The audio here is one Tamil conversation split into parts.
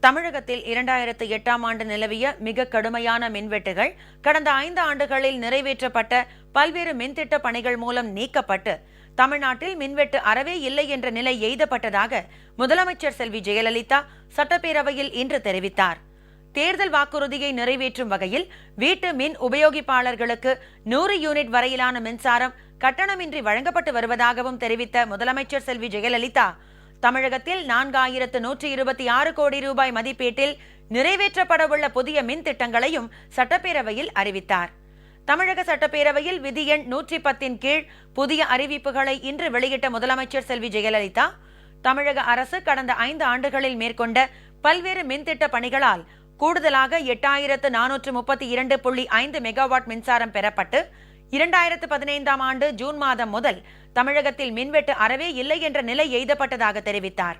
தமிழகத்தில் இரண்டாயிரத்து எட்டாம் ஆண்டு நிலவிய மிக கடுமையான மின்வெட்டுகள் கடந்த ஐந்து ஆண்டுகளில் நிறைவேற்றப்பட்ட பல்வேறு மின்திட்ட பணிகள் மூலம் நீக்கப்பட்டு தமிழ்நாட்டில் மின்வெட்டு அறவே இல்லை என்ற நிலை எய்தப்பட்டதாக முதலமைச்சர் செல்வி ஜெயலலிதா சட்டப்பேரவையில் இன்று தெரிவித்தார். தேர்தல் வாக்குறுதியை நிறைவேற்றும் வகையில் வீட்டு மின் உபயோகிப்பாளர்களுக்கு நூறு யூனிட் வரையிலான மின்சாரம் கட்டணமின்றி வழங்கப்பட்டு வருவதாகவும் தெரிவித்த முதலமைச்சர் செல்வி ஜெயலலிதா தமிழகத்தில் நான்காயிரத்து நூற்றி இருபத்தி ஆறு கோடி ரூபாய் மதிப்பீட்டில் நிறைவேற்றப்படவுள்ள புதிய மின் திட்டங்களையும் சட்டப்பேரவையில் அறிவித்தார். தமிழக சட்டப்பேரவையில் விதி எண் நூற்றி பத்தின் கீழ் புதிய அறிவிப்புகளை இன்று வெளியிட்ட முதலமைச்சர் செல்வி ஜெயலலிதா தமிழக அரசு கடந்த ஐந்து ஆண்டுகளில் மேற்கொண்ட பல்வேறு மின்திட்ட பணிகளால் கூடுதலாக எட்டாயிரத்து நானூற்று முப்பத்தி இரண்டு புள்ளி ஐந்து மெகாவாட் மின்சாரம் பெறப்பட்டு இரண்டாயிரத்து பதினைந்தாம் ஆண்டு ஜூன் மாதம் முதல் தமிழகத்தில் மின்வெட்டு அறவே இல்லை என்ற நிலை எய்தப்பட்டதாக தெரிவித்தார்.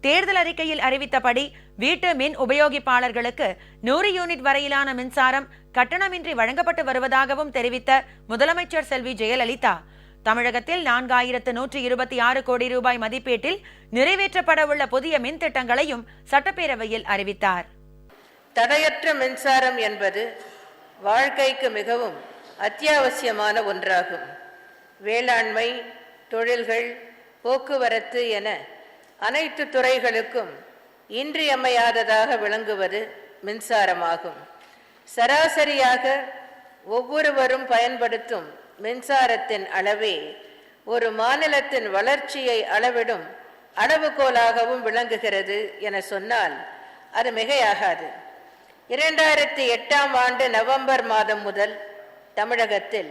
தேர்தல் அறிக்கையில் அறிவித்தபடி வீட்டு மின் உபயோகிப்பாளர்களுக்கு நூறு யூனிட் வரையிலான மின்சாரம் கட்டணமின்றி வழங்கப்பட்டு வருவதாகவும் தெரிவித்த முதலமைச்சர் செல்வி ஜெயலலிதா தமிழகத்தில் நான்காயிரத்து நூற்றி இருபத்தி ஆறு கோடி ரூபாய் மதிப்பீட்டில் நிறைவேற்றப்படவுள்ள புதிய மின் திட்டங்களையும் சட்டப்பேரவையில் அறிவித்தார். தடையற்ற மின்சாரம் என்பது வாழ்க்கைக்கு மிகவும் அத்தியாவசியமான ஒன்றாகும். வேளாண்மை தொழில்கள் போக்குவரத்து என அனைத்து துறைகளுக்கும் இன்றியமையாததாக விளங்குவது மின்சாரமாகும். சராசரியாக ஒவ்வொருவரும் பயன்படுத்தும் மின்சாரத்தின் அளவே ஒரு மாநிலத்தின் வளர்ச்சியை அளவிடும் அளவுகோலாகவும் விளங்குகிறது என சொன்னால் அது மிகையாகாது. இரண்டாயிரத்தி எட்டாம் ஆண்டு நவம்பர் மாதம் முதல் தமிழகத்தில்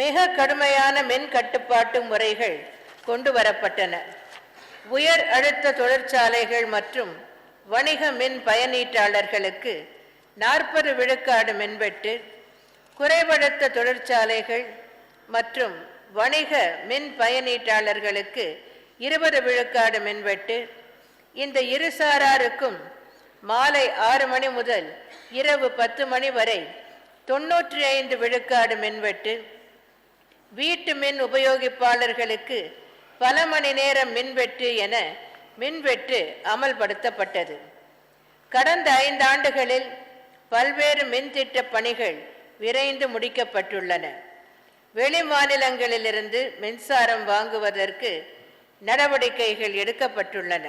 மிக கடுமையான மின் கட்டுப்பாட்டு முறைகள் கொண்டு வரப்பட்டன. உயர் அழுத்த தொழிற்சாலைகள் மற்றும் வணிக மின் பயனீட்டாளர்களுக்கு நாற்பது விழுக்காடு மின்வெட்டு குறைவழுத்த தொழிற்சாலைகள் மற்றும் வணிக மின் பயனீட்டாளர்களுக்கு இருபது விழுக்காடு மின்வெட்டு. இந்த இருசாராருக்கும் மாலை ஆறு மணி முதல் இரவு பத்து மணி வரை தொன்னூற்றி ஐந்து விழுக்காடு மின்வெட்டு. வீட்டு மின் உபயோகிப்பாளர்களுக்கு பல மணி நேரம் மின்வெட்டு என மின்வெட்டு அமல்படுத்தப்பட்டது. கடந்த ஐந்தாண்டுகளில் பல்வேறு மின்திட்ட பணிகள் விரைந்து முடிக்கப்பட்டுள்ளன. வெளி மாநிலங்களிலிருந்து மின்சாரம் வாங்குவதற்கு நடவடிக்கைகள் எடுக்கப்பட்டுள்ளன.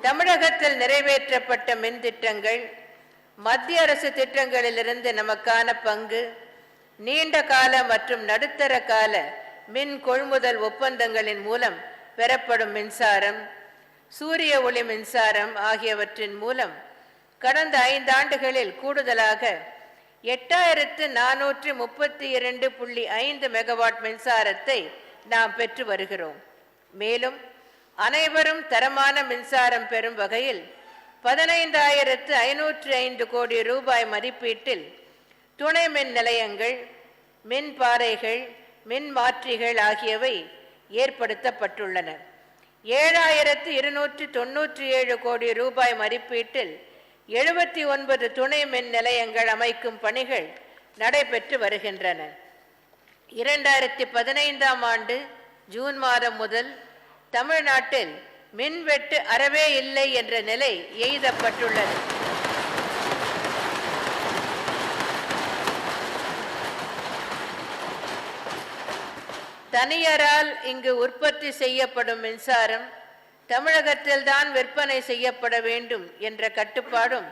தமிழகத்தில் நிறைவேற்றப்பட்ட மின் திட்டங்கள் மத்திய அரசு திட்டங்களிலிருந்து நமக்கான பங்கு நீண்ட கால மற்றும் நடுத்தர கால மின் கொள்முதல் ஒப்பந்தங்களின் மூலம் பெறப்படும் மின்சாரம் சூரிய ஒளி மின்சாரம் ஆகியவற்றின் மூலம் கடந்த ஐந்தாண்டுகளில் கூடுதலாக எட்டாயிரத்து நானூற்றி முப்பத்தி இரண்டு புள்ளி ஐந்து மெகாவாட் மின்சாரத்தை நாம் பெற்று வருகிறோம். மேலும் அனைவரும் தரமான மின்சாரம் பெறும் வகையில் பதினைந்தாயிரத்து ஐநூற்று ஐந்து கோடி ரூபாய் மதிப்பீட்டில் துணை மின் நிலையங்கள் மின் பாறைகள் மின் மாற்றிகள் ஆகியவை ஏற்படுத்தப்பட்டுள்ளன. ஏழாயிரத்து இருநூற்றி தொன்னூற்றி ஏழு கோடி ரூபாய் மதிப்பீட்டில் எழுபத்தி ஒன்பது துணை மின் நிலையங்கள் அமைக்கும் பணிகள் நடைபெற்று வருகின்றன. இரண்டாயிரத்தி பதினைந்தாம் ஆண்டு ஜூன் மாதம் முதல் தமிழ்நாட்டில் மின்வெட்டு அறவே இல்லை என்ற நிலை எய்தப்பட்டுள்ளது. தனியாரால் இங்கு உற்பத்தி செய்யப்படும் மின்சாரம் தமிழகத்தில்தான் விற்பனை செய்யப்பட வேண்டும் என்ற கட்டுப்பாடும்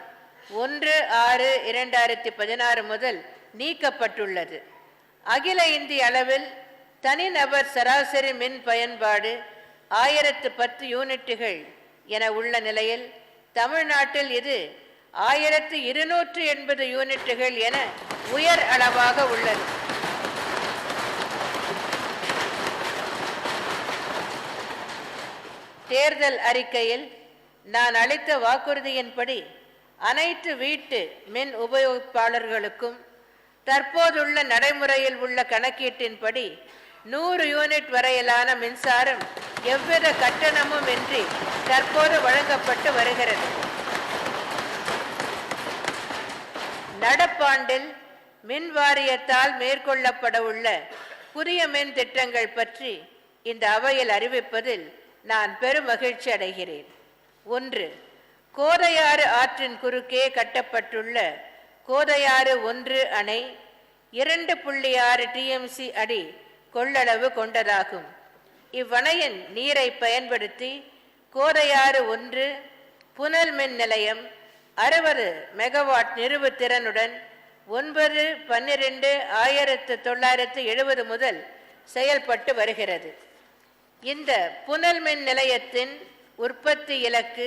ஒன்று ஆறு இரண்டாயிரத்தி பதினாறு முதல் நீக்கப்பட்டுள்ளது. அகில இந்திய அளவில் தனிநபர் சராசரி மின் பயன்பாடு ஆயிரத்து பத்து யூனிட்டுகள் என உள்ள நிலையில் தமிழ்நாட்டில் இது ஆயிரத்து இருநூற்று எண்பது யூனிட்டுகள் என உயர் அளவாக உள்ளது. தேர்தல் அறிக்கையில் நான் அளித்த வாக்குறுதியின்படி அனைத்து வீட்டு மின் உபயோகிப்பாளர்களுக்கும் தற்போதுள்ள நடைமுறையில் உள்ள கணக்கீட்டின்படி நூறு யூனிட் வரையிலான மின்சாரம் எவ்வித கட்டணமும் இன்றி தற்போது வழங்கப்பட்டு வருகிறது. நடப்பாண்டில் மின் வாரியத்தால் மேற்கொள்ளப்பட உள்ள புதிய மின் திட்டங்கள் பற்றி இந்த அவையில் அறிவிப்பதில் நான் பெரும் மகிழ்ச்சி அடைகிறேன். ஒன்று கோதையாறு ஆற்றின் குறுக்கே கட்டப்பட்டுள்ள கோதையாறு ஒன்று அணை இரண்டு புள்ளி ஆறு டிஎம்சி அடி கொள்ளளவு கொண்டதாகும். இவ்வணையின் நீரை பயன்படுத்தி கோதையாறு ஒன்று புனல் மின் நிலையம் அறுபது மெகாவாட் நிறுவு திறனுடன் ஒன்பது பன்னிரெண்டு ஆயிரத்து தொள்ளாயிரத்து எழுபது முதல் செயல்பட்டு வருகிறது. இந்த புனல் மின் நிலையத்தின் உற்பத்தி இலக்கு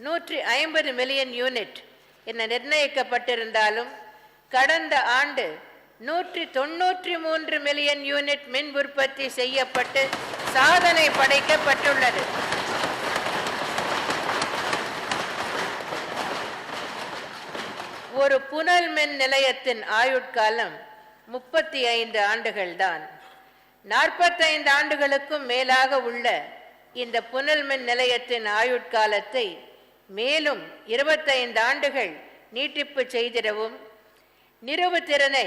நூற்றி ஐம்பது மில்லியன் யூனிட் என நிர்ணயிக்கப்பட்டிருந்தாலும் கடந்த ஆண்டு நூற்றி தொன்னூற்றி மூன்று மில்லியன் யூனிட் மின் உற்பத்தி செய்யப்பட்டு சாதனை படைக்கப்பட்டுள்ளது. ஒரு புனல் மின் நிலையத்தின் ஆயுட்காலம் முப்பத்தி ஐந்து ஆண்டுகள்தான். நாற்பத்தைந்து ஆண்டுகளுக்கும் மேலாக உள்ள இந்த புனல் மின் நிலையத்தின் ஆயுட்காலத்தை மேலும் இருபத்தைந்து ஆண்டுகள் நீட்டிப்பு செய்திடவும் நிறுவுத்திறனை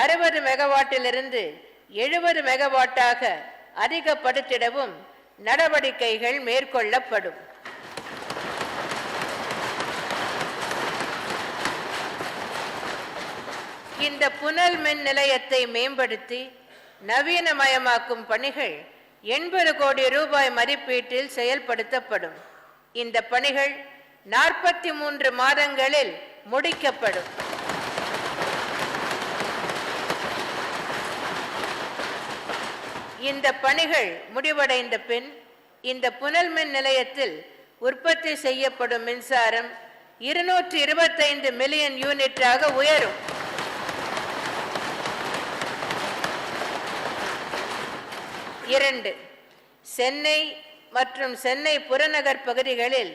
அறுபது மெகாவாட்டிலிருந்து எழுபது மெகாவாட்டாக அதிகப்படுத்திடவும் நடவடிக்கைகள் மேற்கொள்ளப்படும். இந்த புனல் மின் நிலையத்தை மேம்படுத்தி நவீனமயமாக்கும் பணிகள் எண்பது கோடி ரூபாய் மதிப்பீட்டில் செயல்படுத்தப்படும். இந்த பணிகள் நாற்பத்தி மூன்று மாதங்களில் முடிக்கப்படும். இந்த பணிகள் முடிவடைந்த பின் இந்த புனல் மின் நிலையத்தில் உற்பத்தி செய்யப்படும் மின்சாரம் இருநூற்றி இருபத்தைந்து மில்லியன் யூனிட்டாக உயரும். இரண்டு சென்னை மற்றும் சென்னை புறநகர் பகுதிகளில்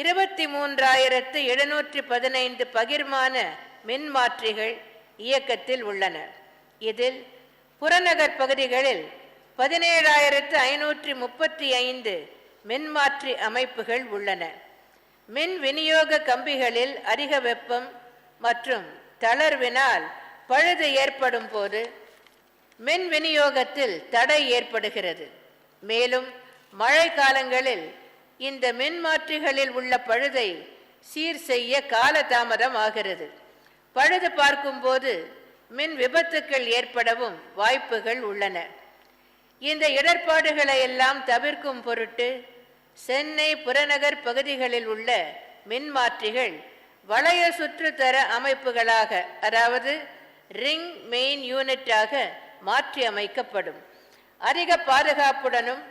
இருபத்தி மூன்றாயிரத்து எழுநூற்றி பதினைந்து பகிர்மான மின்மாற்றிகள் இயக்கத்தில் உள்ளன. இதில் புறநகர் பகுதிகளில் பதினேழாயிரத்து ஐநூற்றி முப்பத்தி ஐந்து மின்மாற்றி அமைப்புகள் உள்ளன. மின் விநியோக கம்பிகளில் அதிக வெப்பம் மற்றும் தளர்வினால் பழுது ஏற்படும் போது மின் விநியோகத்தில் தடை ஏற்படுகிறது. மேலும் மழை காலங்களில் இந்த மின்மாற்றிகளில் உள்ள பழுதை சீர் செய்ய காலதாமதம் ஆகிறது. பழுது பார்க்கும்போது மின் விபத்துக்கள் ஏற்படவும் வாய்ப்புகள் உள்ளன. இந்த இடர்பாடுகளை எல்லாம் தவிர்க்கும் பொருட்டு சென்னை புறநகர் பகுதிகளில் உள்ள மின்மாற்றிகள் வளைய சுற்றுத்தர அமைப்புகளாக அதாவது ரிங் மெயின் யூனிட்டாக மாற்றி அமைக்கப்படும். அதிக பாதுகாப்புடனும்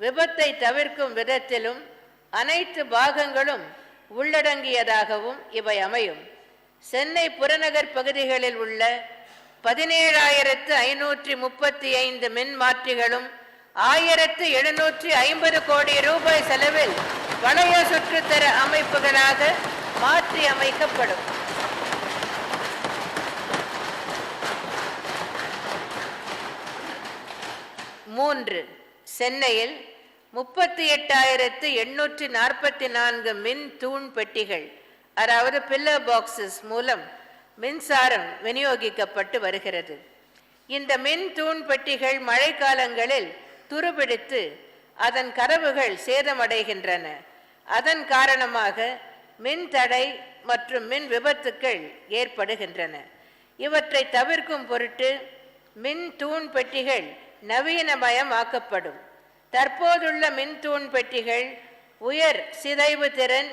விபத்தை தவிர்க்கும் விதத்திலும் அனைத்து பாகங்களும் உள்ளடங்கியதாகவும் இவை அமையும். சென்னை புறநகர் பகுதிகளில் உள்ள பதினேழாயிரத்து ஐநூற்றி முப்பத்தி ஐந்து மின் மாற்றிகளும் ஆயிரத்து எழுநூற்றி ஐம்பது கோடி ரூபாய் செலவில் வளைய சுற்றுத்தர அமைப்புகளாக மாற்றி அமைக்கப்படும். மூன்று சென்னையில் முப்பத்தி எட்டாயிரத்து எண்ணூற்றி நாற்பத்தி நான்கு மின் தூண் பெட்டிகள் அதாவது பில்லர் பாக்ஸஸ் மூலம் மின்சாரம் விநியோகிக்கப்பட்டு வருகிறது. இந்த மின் தூண் பெட்டிகள் மழைக்காலங்களில் துருபிடித்து அதன் கதவுகள் சேதமடைகின்றன. அதன் காரணமாக மின் தடை மற்றும் மின் விபத்துக்கள் ஏற்படுகின்றன. இவற்றை தவிர்க்கும் பொருட்டு மின் தூண் பெட்டிகள் நவீனமயமாக்கப்படும். தற்போதுள்ள மின் தூண் பெட்டிகள் உயர் சிதைவு திறன்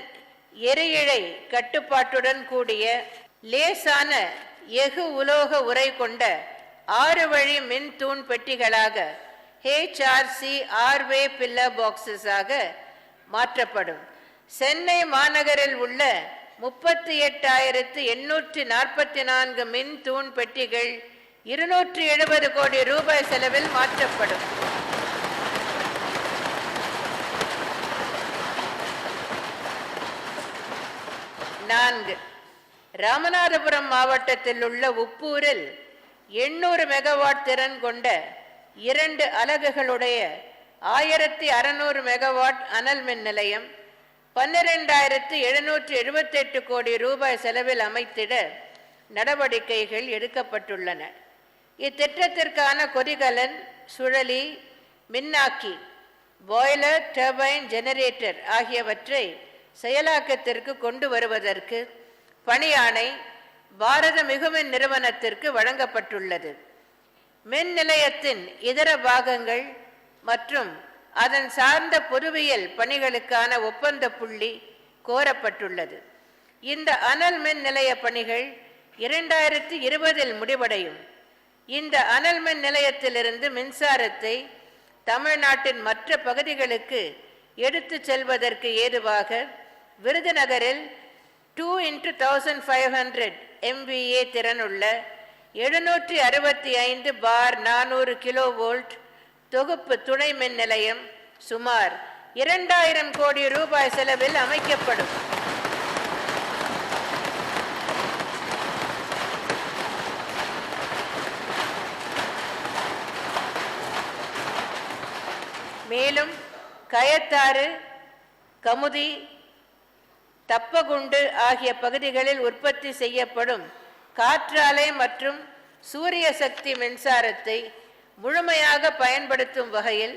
எரியிழை கட்டுப்பாட்டுடன் கூடிய லேசான எஃகு உலோக உரை கொண்ட ஆறு வழி மின் தூண் பெட்டிகளாக ஹெச்ஆர்சி ஆர்வே பில்லர் பாக்ஸஸாக மாற்றப்படும். சென்னை மாநகரில் உள்ள முப்பத்தி எட்டாயிரத்து எண்ணூற்றி நாற்பத்தி நான்கு மின் தூண் பெட்டிகள் இருநூற்றி எழுபது கோடி ரூபாய் செலவில் மாற்றப்படும். நான்கு. ராமநாதபுரம் மாவட்டத்தில் உள்ள உப்பூரில் எண்ணூறு மெகாவாட் திறன் கொண்ட இரண்டு அலகுகளுடைய ஆயிரத்தி அறநூறு மெகாவாட் அனல் மின் நிலையம் பன்னிரெண்டாயிரத்து எழுநூற்றி எழுபத்தெட்டு கோடி ரூபாய் செலவில் அமைத்திட நடவடிக்கைகள் எடுக்கப்பட்டுள்ளன. இத்திட்டத்திற்கான கொதிகலன் சுழலி மின்னாக்கி பாய்லர் டர்பைன் ஜெனரேட்டர் ஆகியவற்றை செயலாக்கத்திற்கு கொண்டு வருவதற்கு பணியாணை பாரத மிகுமின் நிறுவனத்திற்கு வழங்கப்பட்டுள்ளது. மின் நிலையத்தின் இதர பாகங்கள் மற்றும் அதன் சார்ந்த பொதுவியல் பணிகளுக்கான ஒப்பந்த புள்ளி கோரப்பட்டுள்ளது. இந்த அனல் மின் நிலைய பணிகள் இரண்டாயிரத்தி இருபதில் முடிவடையும். இந்த அனல் மின் நிலையத்திலிருந்து மின்சாரத்தை தமிழ்நாட்டின் மற்ற பகுதிகளுக்கு எடுத்து செல்வதற்கு ஏதுவாக விருதுநகரில் two into thousand five hundred MVA திறனுள்ள எழுநூற்றி அறுபத்தி ஐந்து பார் நானூறு கிலோ வோல்ட் தொகுப்பு துணை மின் நிலையம் சுமார் இரண்டாயிரம் கோடி ரூபாய் செலவில் அமைக்கப்படும். மேலும் கயத்தாறு கமுதி தப்பகுண்டு ஆகிய பகுதிகளில் உற்பத்தி செய்யப்படும் காற்றாலை மற்றும் சூரிய சக்தி மின்சாரத்தை முழுமையாக பயன்படுத்தும் வகையில்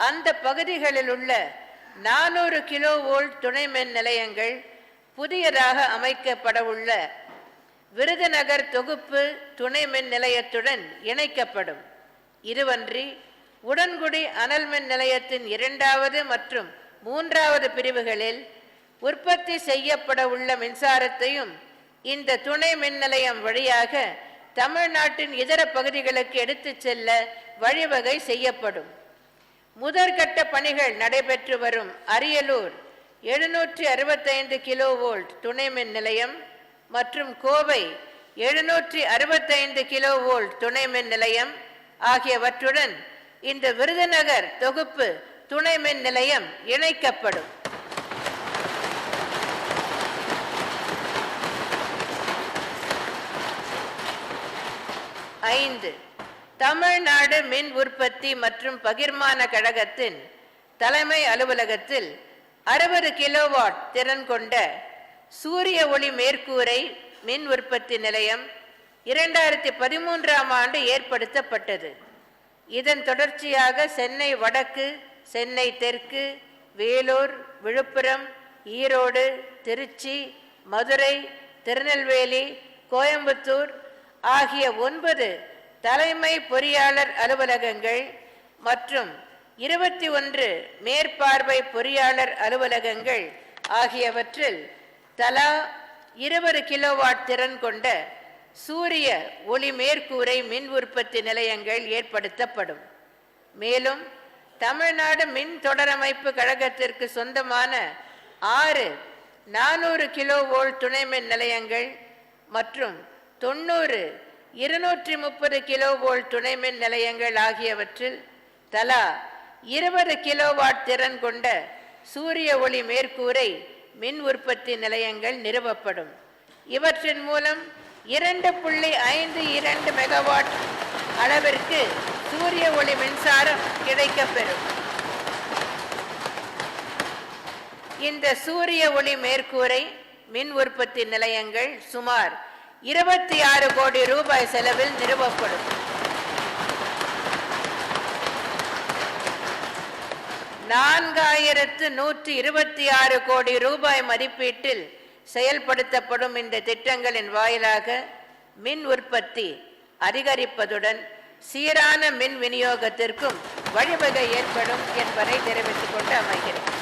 அந்த பகுதிகளில் உள்ள நானூறு கிலோ வோல்ட் துணை மின் நிலையங்கள் புதியதாக அமைக்கப்படவுள்ள விருதுநகர் தொகுப்பு துணை மின் நிலையத்துடன் இணைக்கப்படும். இதுவன்றி உடன்குடி அனல் மின் நிலையத்தின் இரண்டாவது மற்றும் மூன்றாவது பிரிவுகளில் உற்பத்தி செய்யப்பட உள்ள மின்சாரத்தையும் இந்த துணை மின் நிலையம் வழியாக தமிழ்நாட்டின் இதர பகுதிகளுக்கு எடுத்துச் செல்ல வழிவகை செய்யப்படும். முதற்கட்ட பணிகள் நடைபெற்று வரும் அரியலூர் எழுநூற்றி அறுபத்தைந்து கிலோ வோல்ட் துணை மின் நிலையம் மற்றும் கோவை எழுநூற்றி அறுபத்தைந்து கிலோ வோல்ட் துணை மின் நிலையம் ஆகியவற்றுடன் இந்த விருதுநகர் தொகுப்பு துணை மின் நிலையம் இணைக்கப்படும். ஐந்து. தமிழ்நாடு மின் உற்பத்தி மற்றும் பகிர்மான கழகத்தின் தலைமை அலுவலகத்தில் அறுபது கிலோவாட் திறன் கொண்ட சூரிய ஒளி மேற்கூரை மின் உற்பத்தி நிலையம் இரண்டாயிரத்தி பதிமூன்றாம் ஆண்டு ஏற்படுத்தப்பட்டது. இதன் தொடர்ச்சியாக சென்னை வடக்கு சென்னை தெற்கு வேலூர் விழுப்புரம் ஈரோடு திருச்சி மதுரை திருநெல்வேலி கோயம்புத்தூர் ஆகிய ஒன்பது தலைமை பொறியாளர் அலுவலகங்கள் மற்றும் இருபத்தி ஒன்று மேற்பார்வை பொறியாளர் அலுவலகங்கள் ஆகியவற்றில் தலா இருபது கிலோவாட் திறன் கொண்ட சூரிய ஒளி மேற்கூரை மின் உற்பத்தி நிலையங்கள் ஏற்படுத்தப்படும். மேலும் தமிழ்நாடு மின் தொடரமைப்பு கழகத்திற்கு சொந்தமான ஆறு நானூறு கிலோ வோல்ட் துணை மின் நிலையங்கள் மற்றும் தொண்ணூறு இருநூற்றி முப்பது கிலோ வோல்ட் துணை மின் நிலையங்கள் ஆகியவற்றில் தலா இருபது கிலோவாட் திறன் கொண்ட சூரிய ஒளி மேற்கூரை மின் உற்பத்தி நிலையங்கள் நிறுவப்படும். இவற்றின் மூலம் இரண்டு புள்ளி ஐந்து இரண்டு மெகாவாட் அளவிற்கு சூரிய ஒளி மின்சாரம் கிடைக்கப்பெறும். இந்த சூரிய ஒளி மேற்கூரை மின் உற்பத்தி நிலையங்கள் சுமார் இருபத்தி ஆறு கோடி ரூபாய் செலவில் நிறுவப்படும். நான்காயிரத்து நூற்றி இருபத்தி ஆறு கோடி ரூபாய் மதிப்பீட்டில் செயல்படுத்தப்படும் இந்த திட்டங்களின் வாயிலாக மின் உற்பத்தி அதிகரிப்பதுடன் சீரான மின் விநியோகத்திற்கும் வழிவகை ஏற்படும் என்பதை தெரிவித்துக் கொண்டு அமைகிறேன்.